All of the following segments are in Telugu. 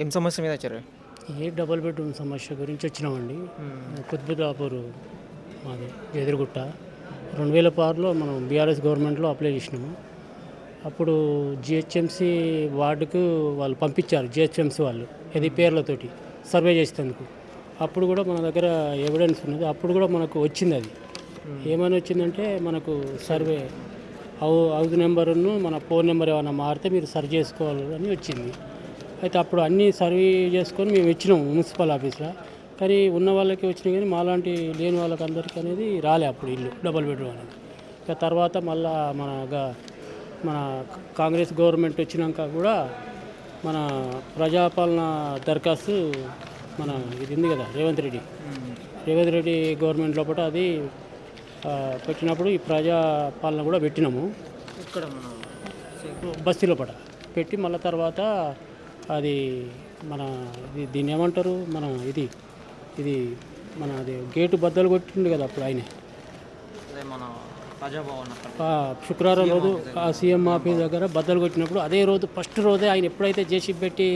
ఏం సమస్య మీద వచ్చారు? ఏ డబుల్ బెడ్రూమ్ సమస్య గురించి వచ్చినామండి. కుత్బుదాపూర్ మాది ఎదురుగుట్ట. రెండు వేల ఆరులో మనం బీఆర్ఎస్ గవర్నమెంట్లో అప్లై చేసినాము. అప్పుడు జిహెచ్ఎంసి వార్డుకు వాళ్ళు పంపించారు జిహెచ్ఎంసి వాళ్ళు ఇది పేర్లతోటి సర్వే చేసేందుకు. అప్పుడు కూడా మన దగ్గర ఎవిడెన్స్ ఉన్నది. అప్పుడు కూడా మనకు వచ్చింది అది. ఏమని వచ్చిందంటే మనకు సర్వే హౌ హౌస్ నెంబర్ను మన ఫోన్ నెంబర్ ఏమైనా మారితే మీరు సరి చేసుకోవాలి అని వచ్చింది. అయితే అప్పుడు అన్నీ సర్వే చేసుకొని మేము ఇచ్చినాము మున్సిపల్ ఆఫీస్లో. కానీ ఉన్న వాళ్ళకి వచ్చినాయి కానీ మాలాంటి లేని వాళ్ళకి అందరికీ అనేది రాలే అప్పుడు ఇల్లు డబల్ బెడ్రూమ్ అనేది. ఇక తర్వాత మళ్ళా మన మన కాంగ్రెస్ గవర్నమెంట్ వచ్చినాక కూడా మన ప్రజాపాలన దరఖాస్తు మన ఇది ఉంది కదా రేవంత్ రెడ్డి. రేవంత్ రెడ్డి గవర్నమెంట్ లోపల అది పెట్టినప్పుడు ఈ ప్రజాపాలన కూడా పెట్టినాము. ఇక్కడ మన బస్తీ లోపల పెట్టి మళ్ళీ తర్వాత అది మన ఇది దీన్ని ఏమంటారు? మన ఇది ఇది మన అది గేటు బద్దలు కొట్టిండు కదా అప్పుడు ఆయన. శుక్రవారం రోజు ఆ సీఎం ఆఫీస్ దగ్గర బద్దలు కొట్టినప్పుడు అదే రోజు ఫస్ట్ రోజే ఆయన ఎప్పుడైతే జేసీ పెట్టి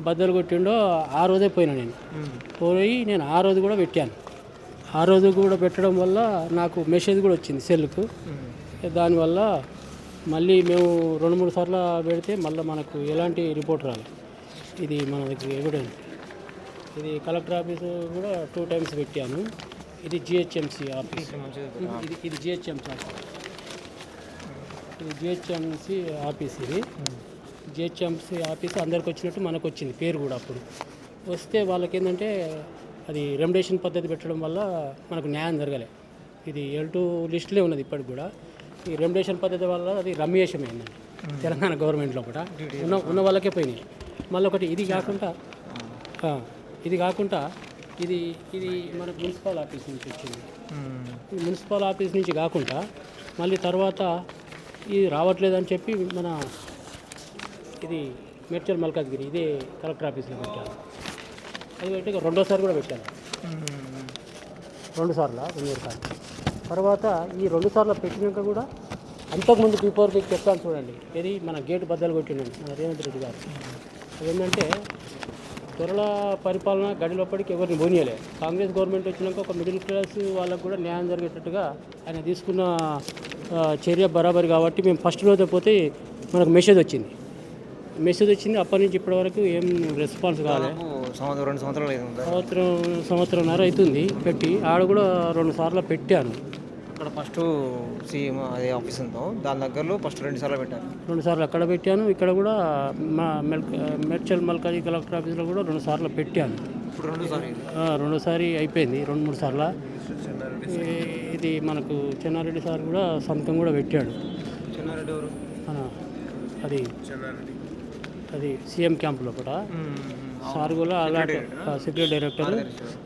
బద్దలు కొట్టిండో ఆ రోజే పోయినా నేను. పోయి నేను ఆ రోజు కూడా పెట్టాను. ఆ రోజు కూడా పెట్టడం వల్ల నాకు మెసేజ్ కూడా వచ్చింది సెల్కు. దానివల్ల మళ్ళీ మేము రెండు మూడు సార్లు పెడితే మళ్ళీ మనకు ఎలాంటి రిపోర్ట్ రాలేదు ఇది మన దగ్గర ఎవిడెన్స్ ఇది కలెక్టర్ ఆఫీసు కూడా టూ టైమ్స్ పెట్టాను. ఇది జిహెచ్ఎంసి ఆఫీస్ ఇది ఇది జిహెచ్ఎంసి ఆఫీస్ ఇది జిహెచ్ఎంసి ఆఫీస్ ఇది. జిహెచ్ఎంసి ఆఫీస్ అందరికి వచ్చినట్టు మనకు వచ్చింది పేరు కూడా అప్పుడు. వస్తే వాళ్ళకి ఏంటంటే అది రెమ్యుడేషన్ పద్ధతి పెట్టడం వల్ల మనకు న్యాయం జరగలే. ఇది ఎల్ టూ లిస్టులే ఉన్నది ఇప్పటికి కూడా. ఈ రెమ్యుడేషన్ పద్ధతి వల్ల అది రమ్యేషం అయిందండి తెలంగాణ గవర్నమెంట్లో కూడా. ఉన్న ఉన్న వాళ్ళకే పోయినాయి. మళ్ళీ ఒకటి ఇది కాకుండా ఇది కాకుండా ఇది ఇది మనకు మున్సిపల్ ఆఫీస్ నుంచి వచ్చింది. ఈ మున్సిపల్ ఆఫీస్ నుంచి కాకుండా మళ్ళీ తర్వాత ఇది రావట్లేదని చెప్పి మన ఇది మేడ్చల్ మల్కాజ్గిరి ఇదే కలెక్టర్ ఆఫీస్లో పెట్టాను అది పెట్టి రెండోసారి కూడా పెట్టాను. రెండు సార్లు రెండు సార్లు. తర్వాత ఈ రెండు సార్లు పెట్టినాక కూడా అంతకుముందు బిఫోర్ మీకు చెప్తాను చూడండి. ఇది మన గేట్ బద్దలు కొట్టిండండి మన రేవంత్ రెడ్డి గారు. అదేంటంటే త్వరల పరిపాలన గడిలోపడికి ఎవరిని పోనీయలే. కాంగ్రెస్ గవర్నమెంట్ వచ్చినాక ఒక మిడిల్ క్లాస్ వాళ్ళకు కూడా న్యాయం జరిగేటట్టుగా ఆయన తీసుకున్న చర్య బరాబరి కాబట్టి మేము ఫస్ట్ రోజే పోతే మనకు మెసేజ్ వచ్చింది. మెసేజ్ వచ్చింది. అప్పటి నుంచి ఇప్పటి వరకు ఏం రెస్పాన్స్ కాలే. సంవత్సరం రెండు సంవత్సరాలు? సంవత్సరం సంవత్సరంన్నర అవుతుంది. పెట్టి ఆడ కూడా రెండు సార్లు పెట్టాను. అక్కడ ఫస్ట్ సీఎం అదే ఆఫీస్ ఉందో దాని దగ్గరలో ఫస్ట్ రెండు సార్లు పెట్టారు. రెండు సార్లు అక్కడ పెట్టాను. ఇక్కడ కూడా మా మెల్ మెడ్చల్ మల్కాజీ కలెక్టర్ ఆఫీస్లో కూడా రెండు సార్లు పెట్టాను. ఇప్పుడు రెండు సార్లు ఇది ఆ, రెండోసారి అయిపోయింది. రెండు మూడు సార్లు. ఇది మనకు చెన్నారెడ్డి సార్ కూడా సంతకం కూడా పెట్టాడు. చెన్నారెడ్డి ఎవరు? మన అది అది సీఎం క్యాంప్ లోపల సార్ కూడా అలాంటి సెక్యూరిటీ డైరెక్టర్.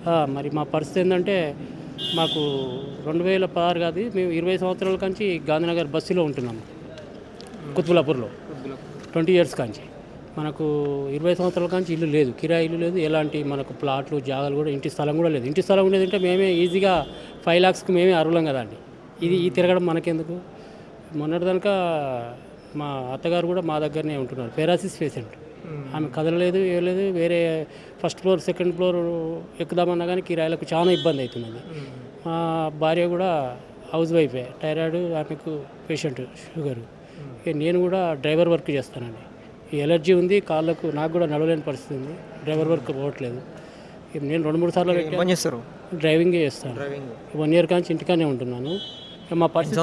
ఆ, మరి మా పరిస్థితి ఏంటంటే మాకు రెండు వేల పదహారు కాదు మేము ఇరవై సంవత్సరాల కాంచి గాంధీనగర్ బస్సులో ఉంటున్నాము. కుత్బులాపూర్లో. ట్వంటీ ఇయర్స్ కాంచి. మనకు ఇరవై సంవత్సరాల కాంచి ఇల్లు లేదు. కిరాయి ఇల్లు లేదు. ఎలాంటి మనకు ప్లాట్లు జాగాలు కూడా ఇంటి స్థలం కూడా లేదు. ఇంటి స్థలం ఉండేదంటే మేమే ఈజీగా ఫైవ్ లాక్స్కి మేమే అర్హులం కదా అండి. ఇది ఈ తిరగడం మనకెందుకు? మొన్నటిదాక మా అత్తగారు కూడా మా దగ్గరనే ఉంటున్నారు. Paralysis patient. ఆమె కదలలేదు ఏం లేదు వేరే ఫస్ట్ ఫ్లోర్ సెకండ్ ఫ్లోర్ ఎక్కుదామన్నా కానీ కిరాయిలకు చాలా ఇబ్బంది అవుతున్నది మా భార్య కూడా హౌస్ వైఫే థైరాయిడ్ ఆమెకు పేషెంట్ షుగర్. నేను కూడా డ్రైవర్ వర్క్ చేస్తానండి. ఈ ఎలర్జీ ఉంది కాళ్ళకు నాకు కూడా నడవలేని పరిస్థితి ఉంది డ్రైవర్ వర్క్ పోవట్లేదు. నేను రెండు మూడు సార్లు చేస్తారు? డ్రైవింగే చేస్తాను. వన్ ఇయర్ కాంచి ఇంటికానే ఉంటున్నాను. మా పరిస్థితి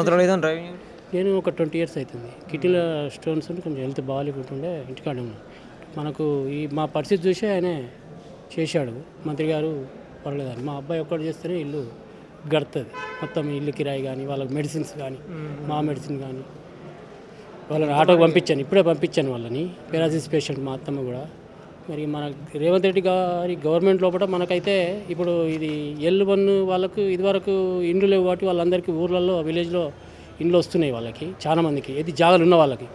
నేను ఒక ట్వంటీ ఇయర్స్ అవుతుంది కిటిల స్టోన్స్ కొంచెం హెల్త్ బాగాలేకుంటుండే ఇంటికాడే ఉన్నాను. మనకు ఈ మా పరిస్థితి చూసి ఆయనే చేశాడు. మంత్రి గారు పర్లేదని. మా అబ్బాయి ఒక్కడు చేస్తేనే ఇల్లు గడుతుంది. మొత్తం ఇల్లు కిరాయి కానీ వాళ్ళకి మెడిసిన్స్ కానీ మా మెడిసిన్ కానీ వాళ్ళని ఆటోకి పంపించాను. ఇప్పుడే పంపించాను వాళ్ళని. పెరాసిస్ పేషెంట్ మా అత్తమ్మ కూడా. మరి మన రేవంత్ రెడ్డి గారి గవర్నమెంట్ లోపల మనకైతే ఇప్పుడు ఇది ఎల్ వన్ వాళ్ళకు ఇదివరకు ఇండ్లు లేవు కాబట్టి వాళ్ళందరికీ ఊర్లలో విలేజ్లో ఇండ్లు వస్తున్నాయి వాళ్ళకి చాలా మందికి. ఇది జాగాలు ఉన్న వాళ్ళకి.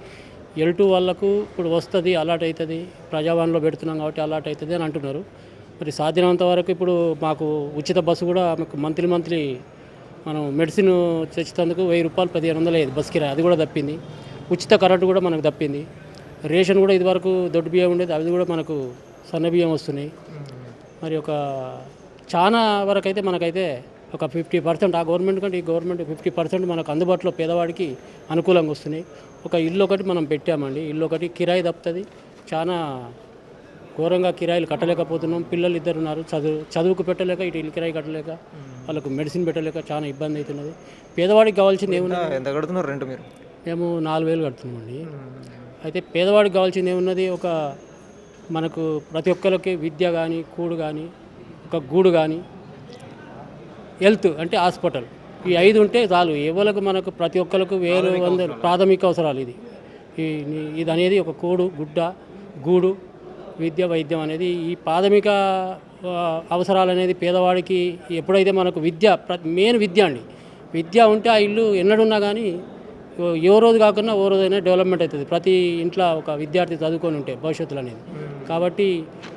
ఎల్ టూ వాళ్ళకు ఇప్పుడు వస్తుంది అలాట్ అవుతుంది ప్రజావాణిలో పెడుతున్నాం కాబట్టి అలాట్ అవుతుంది అని అంటున్నారు. మరి సాధ్యమైనంత వరకు ఇప్పుడు మాకు ఉచిత బస్సు కూడా మాకు మంత్లీ మంత్లీ మనం మెడిసిన్ తెచ్చేందుకు వెయ్యి రూపాయలు పదిహేను వందలు అయ్యేది బస్ కిరాయి. అది కూడా తప్పింది. ఉచిత కరెంటు కూడా మనకు తప్పింది. రేషన్ కూడా ఇదివరకు దొడ్డు బియ్యం ఉండేది అది కూడా మనకు సన్నబియ్యం వస్తున్నాయి. మరి ఒక చాలా వరకు అయితే మనకైతే ఒక ఫిఫ్టీ పర్సెంట్ ఆ గవర్నమెంట్ కంటే ఈ గవర్నమెంట్ ఫిఫ్టీ పర్సెంట్ మనకు అందుబాటులో పేదవాడికి అనుకూలంగా వస్తున్నాయి. ఒక ఇల్లు ఒకటి మనం పెట్టామండి. ఇల్లు ఒకటి కిరాయి తప్పుతుంది. చాలా ఘోరంగా కిరాయిలు కట్టలేకపోతున్నాం. పిల్లలు ఇద్దరు ఉన్నారు. చదువు చదువుకు పెట్టలేక ఇటు ఇల్లు కిరాయి కట్టలేక వాళ్ళకు మెడిసిన్ పెట్టలేక చాలా ఇబ్బంది అవుతున్నది. పేదవాడికి కావాల్సింది ఏమున్నది? ఎంత- కడుతున్నారు రెంట్ మీరు? మేము నాలుగు వేలు కడుతున్నామండి. అయితే పేదవాడికి కావాల్సింది ఏమున్నది? ఒక మనకు ప్రతి ఒక్కరికి విద్య కానీ కూడు కానీ ఒక గూడు కానీ హెల్త్ అంటే హాస్పిటల్. ఈ ఐదు ఉంటే చాలు. ఎవరికి మనకు ప్రతి ఒక్కరికి వేరు వందలు ప్రాథమిక అవసరాలు ఇది. ఈ ఇది అనేది ఒక కూడు గుడ్డ గూడు విద్య వైద్యం అనేది ఈ ప్రాథమిక అవసరాలు అనేది పేదవాడికి ఎప్పుడైతే మనకు విద్య మెయిన్ విద్య అండి. విద్య ఉంటే ఆ ఇల్లు ఎన్నడున్నా కానీ ఏ రోజు కాకుండా ఓ రోజైనా డెవలప్మెంట్ అవుతుంది. ప్రతి ఇంట్లో ఒక విద్యార్థి చదువుకొని ఉంటే భవిష్యత్తులో అనేది. కాబట్టి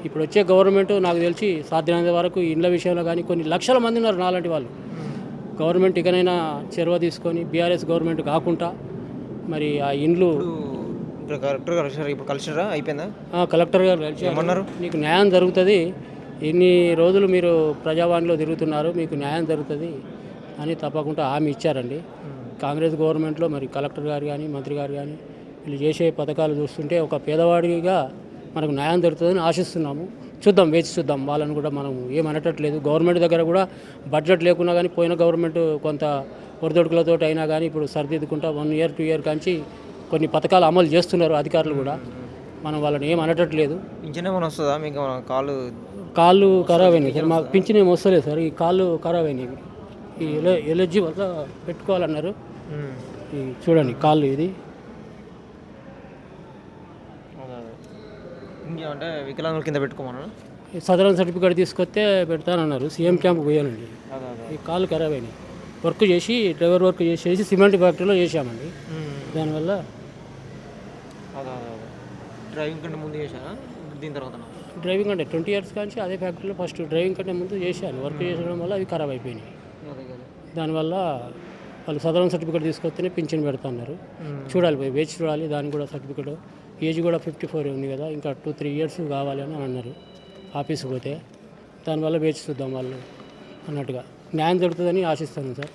ఇప్పుడు వచ్చే గవర్నమెంట్ నాకు తెలిసి సాధ్యమైనంత వరకు ఇండ్ల విషయంలో కానీ కొన్ని లక్షల మంది ఉన్నారు నాలాంటి వాళ్ళు. గవర్నమెంట్ ఇకనైనా చొరవ తీసుకొని బీఆర్ఎస్ గవర్నమెంట్ కాకుండా మరి ఆ ఇండ్లు కలెక్టర్ కలిసారు ఇప్పుడు కలిసిరా అయిపోయిందా? కలెక్టర్ గారు కలిశారు. ఏమన్నారు? మీకు న్యాయం జరుగుతుంది. ఇన్ని రోజులు మీరు ప్రజావాణిలో తిరుగుతున్నారు మీకు న్యాయం జరుగుతుంది అని తప్పకుండా హామీ ఇచ్చారండి. కాంగ్రెస్ గవర్నమెంట్లో మరి కలెక్టర్ గారు కానీ మంత్రి గారు కానీ వీళ్ళు చేసే పథకాలు చూస్తుంటే ఒక పేదవాడిగా మనకు న్యాయం జరుగుతుందని ఆశిస్తున్నాము. చూద్దాం వేచి చూద్దాం. వాళ్ళని కూడా మనం ఏమనటట్లేదు. గవర్నమెంట్ దగ్గర కూడా బడ్జెట్ లేకున్నా కానీ పోయిన గవర్నమెంట్ కొంత ఒడిదొడుకులతో అయినా కానీ ఇప్పుడు సరిదిద్దుకుంటా వన్ ఇయర్ టూ ఇయర్ కాంచి కొన్ని పథకాలు అమలు చేస్తున్నారు అధికారులు కూడా. మనం వాళ్ళని ఏం అనటట్లేదు పింఛన్ ఏమైనా వస్తుందా? మీకు కాలు కాళ్ళు ఖరాబ్ అయినాయి. సార్ మాకు పింఛన్ ఏమి వస్తలేదు సార్. ఈ కాళ్ళు ఖరాబ్ అయినాయి. ఈ ఎల ఎలర్జీ వల్ల పెట్టుకోవాలన్నారు. చూడండి కాళ్ళు ఇది. ఇంకేమంటే వికలాంగుల కింద పెట్టుకోమన్నా సదరన్ సర్టిఫికేట్ తీసుకొస్తే పెడతానన్నారు. సీఎం క్యాంప్ పోయానండి ఈ కాళ్ళు ఖరాబ్ అయినాయి. వర్క్ చేసి డ్రైవర్ వర్క్ చేసేసి సిమెంట్ ఫ్యాక్టరీలో చేశామండి. దానివల్ల డ్రైవింగ్ కంటే ముందు చేశానా దీని తర్వాత డ్రైవింగ్ అంటే ట్వంటీ ఇయర్స్ కానీ అదే ఫ్యాక్టరీలో ఫస్ట్ డ్రైవింగ్ కంటే ముందు చేశాను. వర్క్ చేసడం వల్ల అవి ఖరాబ్ అయిపోయినాయి. దానివల్ల వాళ్ళు సదరన్ సర్టిఫికేట్ తీసుకొస్తేనే పింఛన్ పెడతాన్నారు చూడాలి పోయి వేచి చూడాలి దానికి కూడా సర్టిఫికేట్. ఏజ్ కూడా ఫిఫ్టీ ఫోర్ ఉంది కదా ఇంకా టూ త్రీ ఇయర్స్ కావాలి అని అన్నారు. ఆఫీస్కి పోతే దానివల్ల వేచి చూద్దాం వాళ్ళు అన్నట్టుగా. న్యాయం దొరుకుతుందని ఆశిస్తాను సార్.